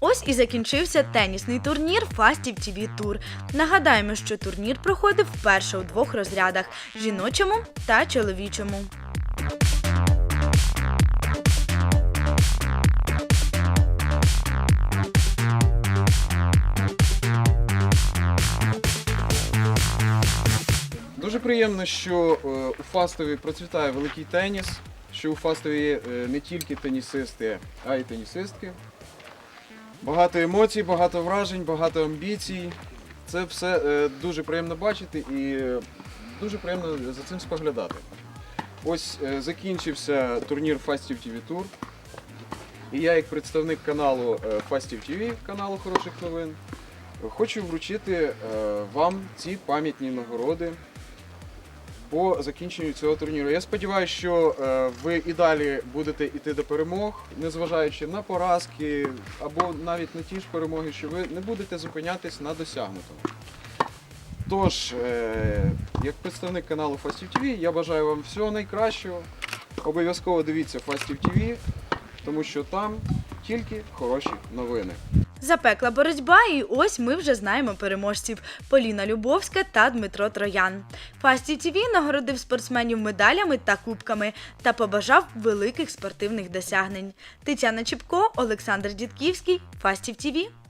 Ось і закінчився тенісний турнір Фастів TV Tour. Нагадаємо, що турнір проходив вперше у двох розрядах жіночому та чоловічому. Дуже приємно, що е, у Фастові процвітає великий теніс, що у Фастові є е, не тільки тенісисти, а й тенісистки. Багато емоцій, багато вражень, багато амбіцій. Це все е, дуже приємно бачити і дуже приємно за цим споглядати. Ось закінчився турнір Фастів TV Tour. І я, як представник каналу Фастів TV, каналу хороших новин, хочу вручити вам ці пам'ятні нагороди по закінченню цього турніру. Я сподіваюся, що е, ви і далі будете йти до перемог, незважаючи на поразки або навіть на ті ж перемоги, що ви не будете зупинятись на досягнутому. Тож, е, як представник каналу Фастів TV, я бажаю вам всього найкращого. Обов'язково дивіться Фастів TV, тому що там тільки хороші новини. Запекла боротьба, і ось ми вже знаємо переможців Поліна Любовська та Дмитро Троян. Фасті ТВ нагородив спортсменів медалями та кубками та побажав великих спортивних досягнень. Тетяна Чіпко, Олександр Дідківський, Фастів ТВ.